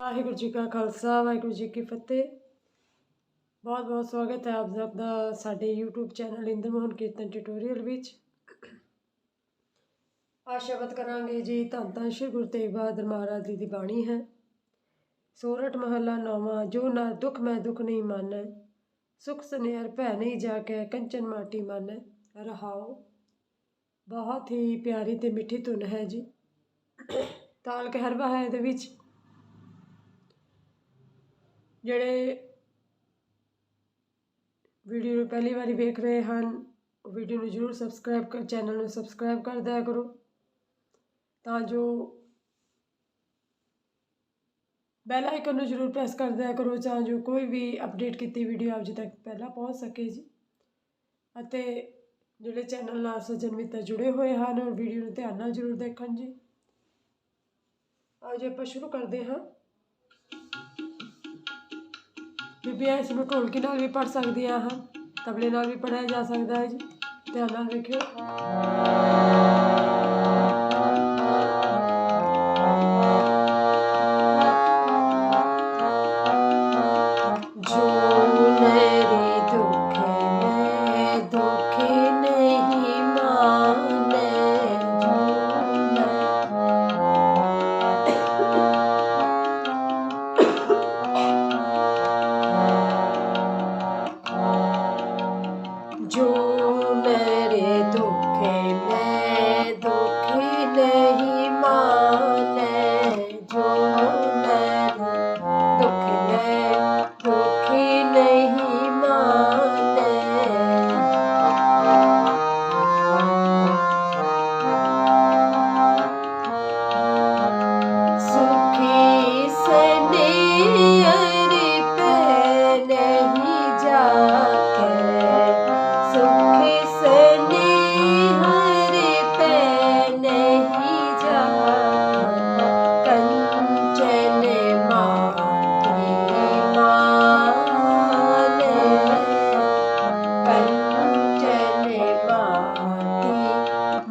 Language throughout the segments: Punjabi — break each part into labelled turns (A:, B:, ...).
A: ਵਾਹਿਗੁਰੂ ਜੀ ਕਾ ਖਾਲਸਾ, ਵਾਹਿਗੁਰੂ ਜੀ ਕੀ ਫਤਿਹ। ਬਹੁਤ ਬਹੁਤ ਸਵਾਗਤ ਹੈ ਆਪ ਸਭ ਦਾ ਸਾਡੇ YouTube channel Inder Mohan Kirtan tutorial ਵਿੱਚ। ਅੱਜ ਸ਼ਬਦ ਕਰਾਂਗੇ ਜੀ, ਧੰਨ ਧੰਨ ਸ਼੍ਰੀ ਗੁਰੂ ਤੇਗ ਬਹਾਦਰ ਮਹਾਰਾਜ ਜੀ ਦੀ ਬਾਣੀ ਹੈ। ਸੋਰਠ ਮਹੱਲਾ ਨੌਵਾਂ, ਜੋ ਨਾ ਦੁੱਖ ਮੈਂ ਦੁੱਖ ਨਹੀਂ ਮਾਨੈ, ਸੁਖ ਸੁਨੇਹਰ ਭੈ ਨਹੀਂ ਜਾ ਕੇ ਕੰਚਨ ਮਾਟੀ ਮਾਨੈ। ਰਹਾਓ। ਬਹੁਤ ਹੀ ਪਿਆਰੀ ਤੇ ਮਿੱਠੀ ਧੁਨ ਹੈ ਜੀ। ਤਾਲ ਕਹਿਰਵਾ ਹੈ ਇਹਦੇ ਵਿੱਚ। ਜਿਹੜੇ ਵੀਡੀਓ ਨੂੰ ਪਹਿਲੀ ਵਾਰੀ ਵੇਖ ਰਹੇ ਹਨ ਵੀਡੀਓ ਨੂੰ ਜਰੂਰ ਸਬਸਕ੍ਰਾਈਬ ਕਰ ਚੈਨਲ ਨੂੰ ਸਬਸਕ੍ਰਾਈਬ ਕਰ ਦਿਆ ਕਰੋ। ਤਾਂ ਜੋ ਬੈਲ ਆਈਕਨ ਨੂੰ ਜਰੂਰ ਪ੍ਰੈਸ ਕਰ ਦਿਆ ਕਰੋ, ਤਾਂ ਜੋ ਕੋਈ ਵੀ ਅਪਡੇਟ ਕੀਤੀ ਵੀਡੀਓ ਆਪ ਜੀ ਤੱਕ ਪਹਿਲਾਂ ਪਹੁੰਚ ਸਕੇ ਜੀ। ਅਤੇ ਜਿਹੜੇ ਚੈਨਲ ਨਾਲ ਸੱਜਣ ਮਿੱਤਰ ਜੁੜੇ ਹੋਏ ਹਨ ਔਰ ਵੀਡੀਓ ਨੂੰ ਧਿਆਨ ਨਾਲ ਜਰੂਰ ਦੇਖਣ ਜੀ। ਆਓ ਜੇ, ਆਪਾਂ ਸ਼ੁਰੂ ਕਰਦੇ ਹਾਂ। ਬੀਬੀਆਂ ਇਸ ਨੂੰ ਢੋਲਕੀ ਨਾਲ ਵੀ ਪੜ ਸਕਦੀਆਂ ਹਨ ਤਬਲੇ ਨਾਲ ਵੀ ਪੜਿਆ ਜਾ ਸਕਦਾ ਹੈ ਜੀ। ਧਿਆਨ ਨਾਲ ਵੇਖਿਓ।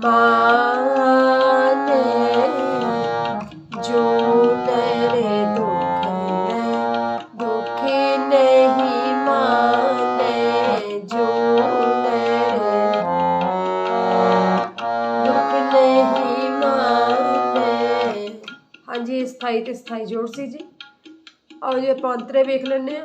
A: ਮਾਨੇ ਜੋ ਤੇਰੇ ਦੁਖ ਮੈਂ ਦੁਖੀ ਨਹੀਂ ਮਾਨੇ ਜੋ ਤੇਰੇ ਦੁਖ ਨਹੀਂ ਮਾਨੇ ਹਾਂਜੀ ਸਥਾਈ ਤੇ ਸਥਾਈ ਜੋੜ ਸੀ ਜੀ ਆਓ ਜੀ ਆਪਾਂ ਅੰਤਰੇ ਵੇਖ ਲੈਂਦੇ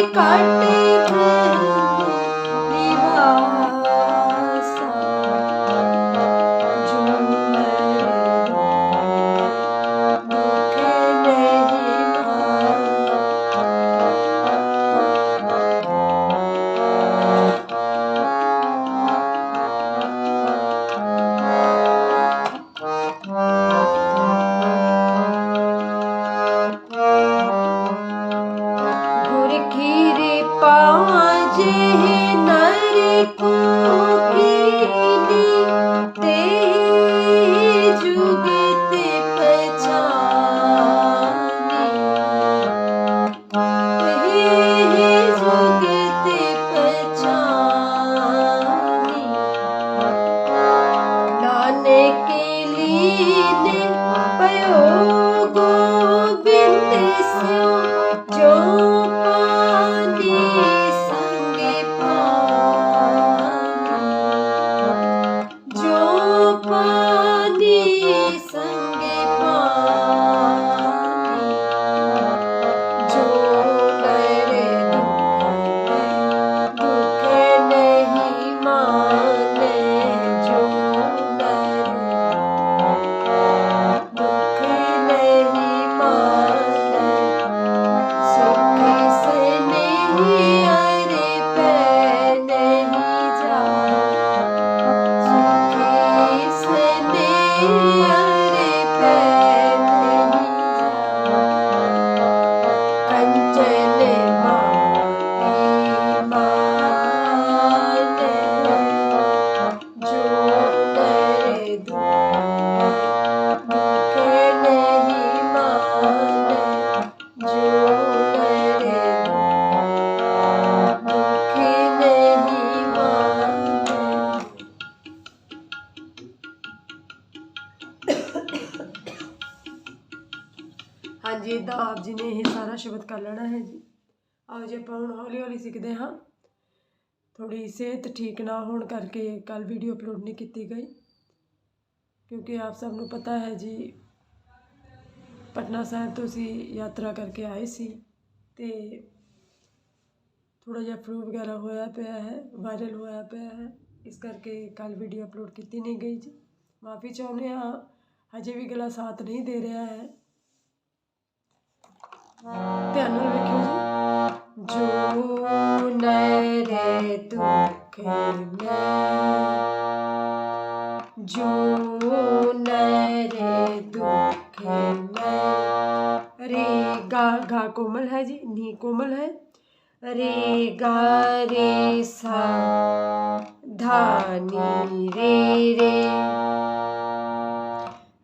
A: McCartney de rir. ਆਪ ਜੀ ਨੇ ਇਹ ਸਾਰਾ ਸ਼ਬਦ ਕਰ ਲੈਣਾ ਹੈ ਜੀ। ਆਓ ਜੀ, ਆਪਾਂ ਹੁਣ ਹੌਲੀ ਹੌਲੀ ਸਿੱਖਦੇ ਹਾਂ। ਥੋੜੀ ਸਿਹਤ ਠੀਕ ਨਾ ਹੋਣ ਕਰਕੇ ਕੱਲ ਵੀਡੀਓ ਅਪਲੋਡ ਨਹੀਂ ਕੀਤੀ ਗਈ। ਕਿਉਂਕਿ ਆਪ ਸਭ ਨੂੰ ਪਤਾ ਹੈ ਜੀ, ਪਟਨਾ ਸਾਹਿਬ ਤੋਂ ਅਸੀਂ ਯਾਤਰਾ ਕਰਕੇ ਆਏ ਸੀ ਤੇ ਥੋੜਾ ਜਿਹਾ ਫਲੂ ਵਗੈਰਾ ਹੋਇਆ ਪਿਆ ਹੈ ਵਾਇਰਲ ਹੋਇਆ ਪਿਆ ਹੈ। ਇਸ ਕਰਕੇ ਕੱਲ ਵੀਡੀਓ ਅਪਲੋਡ ਕੀਤੀ ਨਹੀਂ ਗਈ ਜੀ। ਮਾਫੀ ਚਾਹੁੰਦੇ ਹਾਂ, ਹਜੇ ਵੀ ਗਲਾ ਸਾਥ ਨਹੀਂ ਦੇ ਰਿਹਾ ਹੈ। ਧਿਆਨ ਨਾਲ ਵੇਖਿਓ ਜੀ ਜੋ ਨਰੇ ਦੁਖੇ ਮੈਂ ਜੋ ਨਰੇ ਦੁਖੇ ਮੈਂ ਰੇ ਗਾ ਗਾ ਕੋਮਲ ਹੈ ਜੀ ਨੀ ਕੋਮਲ ਹੈ ਰੇ ਗਾ ਰੇ ਸਾ ਧਾਨੀ ਰੇ ਰੇ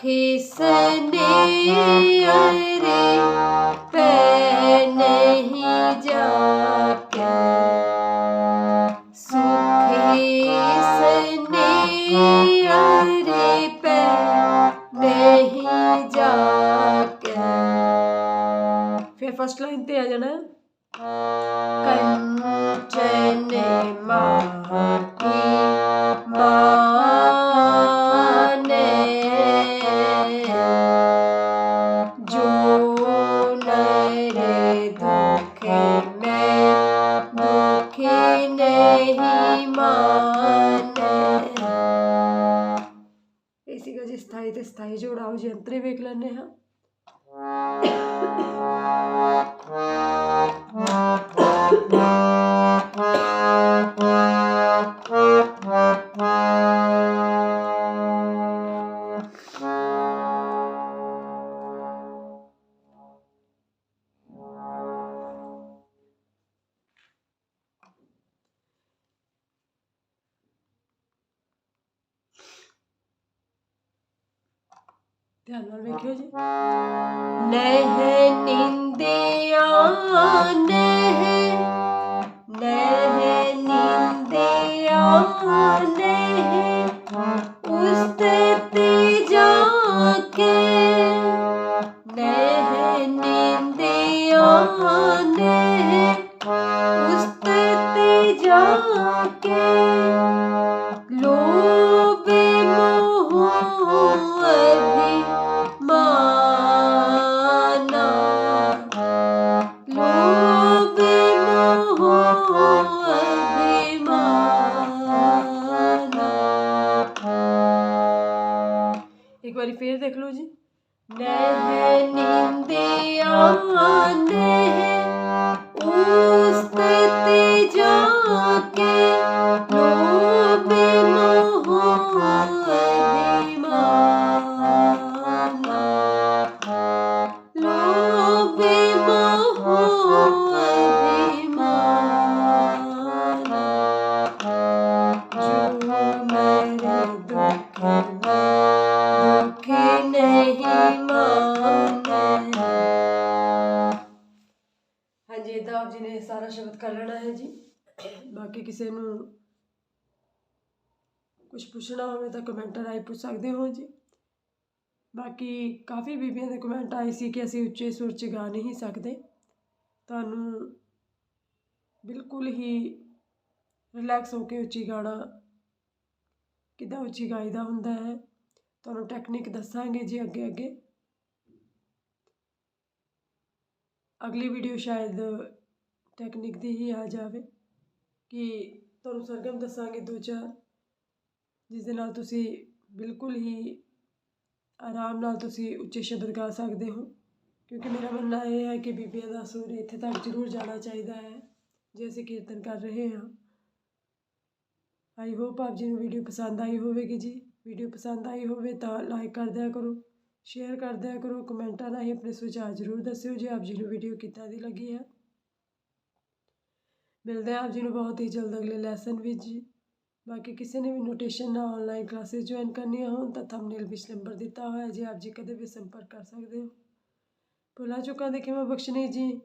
A: सुखी सने अरे पै नहीं जाके सुखी सने अरे पै नहीं जाके फिर फर्स्ट लाइन पे आ जाना कंचन माती ਧਿਆਨ ਨਾਲ ਵੇਖਿਓ ਜੀ। ਨਹਿ ਨਿੰਦਿਆ ਨਹਿ ਨਹਿ ਨਿੰਦਿਆ ਨਹਿ ਉਸ ਤੇ ਜਾ ਕੇ। ਨਹਿ ਨਿੰਦਿਆ ਨਹਿ ਉਸ ਤੇ ਜਾ ਕੇ। ਲੋਭ ਮੋਹ ਅਭਿਮਾਨਾ ਨਿੰਦਿਆ ਨਹਿ ਜੀ ਨੇ ਸਾਰਾ ਸ਼ਬਦ ਕਰ ਲੈਣਾ ਹੈ ਜੀ। ਬਾਕੀ ਕਿਸੇ ਨੂੰ ਕੁਝ ਪੁੱਛਣਾ ਹੋਵੇ ਤਾਂ ਕਮੈਂਟ ਰਾਹੀਂ ਪੁੱਛ ਸਕਦੇ ਹੋ ਜੀ। ਬਾਕੀ ਕਾਫੀ ਬੀਬੀਆਂ ਦੇ ਕਮੈਂਟ ਆਏ ਸੀ ਕਿ ਅਸੀਂ ਉੱਚੇ ਸੁਰ 'ਚ ਗਾ ਨਹੀਂ ਸਕਦੇ। ਤੁਹਾਨੂੰ ਬਿਲਕੁਲ ਹੀ ਰਿਲੈਕਸ ਹੋ ਕੇ ਉੱਚੀ ਗਾਣਾ ਕਿੱਦਾਂ ਉੱਚੀ ਗਾਈਦਾ ਹੁੰਦਾ ਹੈ, ਤੁਹਾਨੂੰ ਟੈਕਨੀਕ ਦੱਸਾਂਗੇ ਜੀ ਅੱਗੇ ਅੱਗੇ। ਅਗਲੀ ਵੀਡੀਓ ਸ਼ਾਇਦ ਟੈਕਨੀਕ ਦੀ ਹੀ ਆ ਜਾਵੇ ਕਿ ਤੁਹਾਨੂੰ ਸਰਗਮ ਦੱਸਾਂਗੇ ਦੋ ਚਾਰ, ਜਿਸ ਦੇ ਨਾਲ ਤੁਸੀਂ ਬਿਲਕੁਲ ਹੀ ਆਰਾਮ ਨਾਲ ਤੁਸੀਂ ਉੱਚੇ ਸ਼ਬਦ ਗਾ ਸਕਦੇ ਹੋ। ਕਿਉਂਕਿ ਮੇਰਾ ਮੰਨਣਾ ਇਹ ਹੈ ਕਿ ਬੀਬੀਆਂ ਦਾ ਸੁਰ ਇੱਥੇ ਤੱਕ ਜ਼ਰੂਰ ਜਾਣਾ ਚਾਹੀਦਾ ਹੈ, ਜੇ ਅਸੀਂ ਕੀਰਤਨ ਕਰ ਰਹੇ ਹਾਂ। ਆਈ ਹੋਪ ਆਪ ਜੀ ਨੂੰ ਵੀਡੀਓ ਪਸੰਦ ਆਈ ਹੋਵੇਗੀ ਜੀ। ਵੀਡੀਓ ਪਸੰਦ ਆਈ ਹੋਵੇ ਤਾਂ ਲਾਈਕ ਕਰ ਦਿਆ ਕਰੋ ਸ਼ੇਅਰ ਕਰ ਦਿਆ ਕਰੋ, ਕਮੈਂਟਾਂ ਰਾਹੀਂ ਆਪਣੇ ਸੁਝਾਅ ਜ਼ਰੂਰ ਦੱਸਿਓ ਜੇ ਆਪ ਜੀ ਨੂੰ ਵੀਡੀਓ ਕਿੱਦਾਂ ਦੀ ਲੱਗੀ ਹੈ। ਮਿਲਦੇ ਹਾਂ ਆਪ ਜੀ ਨੂੰ ਬਹੁਤ ਹੀ ਜਲਦ, ਅਗਲੇ ਲੈਸਨ ਵਿੱਚ ਜੀ। ਬਾਕੀ ਕਿਸੇ ਨੇ ਵੀ ਨੋਟੇਸ਼ਨ ਨਾਲ ਆਨਲਾਈਨ ਕਲਾਸਿਸ ਜੁਆਇਨ ਕਰਨੀਆਂ ਹੋਣ, ਤਾਂ ਥੰਬਨੇਲ ਵਿੱਚ ਨੰਬਰ ਦਿੱਤਾ ਹੋਇਆ ਜੀ, ਆਪ ਜੀ ਕਦੇ ਵੀ ਸੰਪਰਕ ਕਰ ਸਕਦੇ ਹੋ। ਭੁੱਲਾਂ ਚੁੱਕਾਂ ਦੇ ਖਿਮਾ ਬਖਸ਼ਣੀ ਜੀ।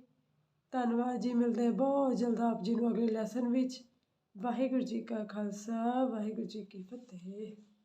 A: ਧੰਨਵਾਦ ਜੀ, ਮਿਲਦੇ ਬਹੁਤ ਜਲਦ ਆਪ ਜੀ ਨੂੰ ਅਗਲੇ ਲੈਸਨ ਵਿੱਚ। ਵਾਹਿਗੁਰੂ ਜੀ ਕਾ ਖਾਲਸਾ, ਵਾਹਿਗੁਰੂ ਜੀ ਕੀ ਫਤਿਹ।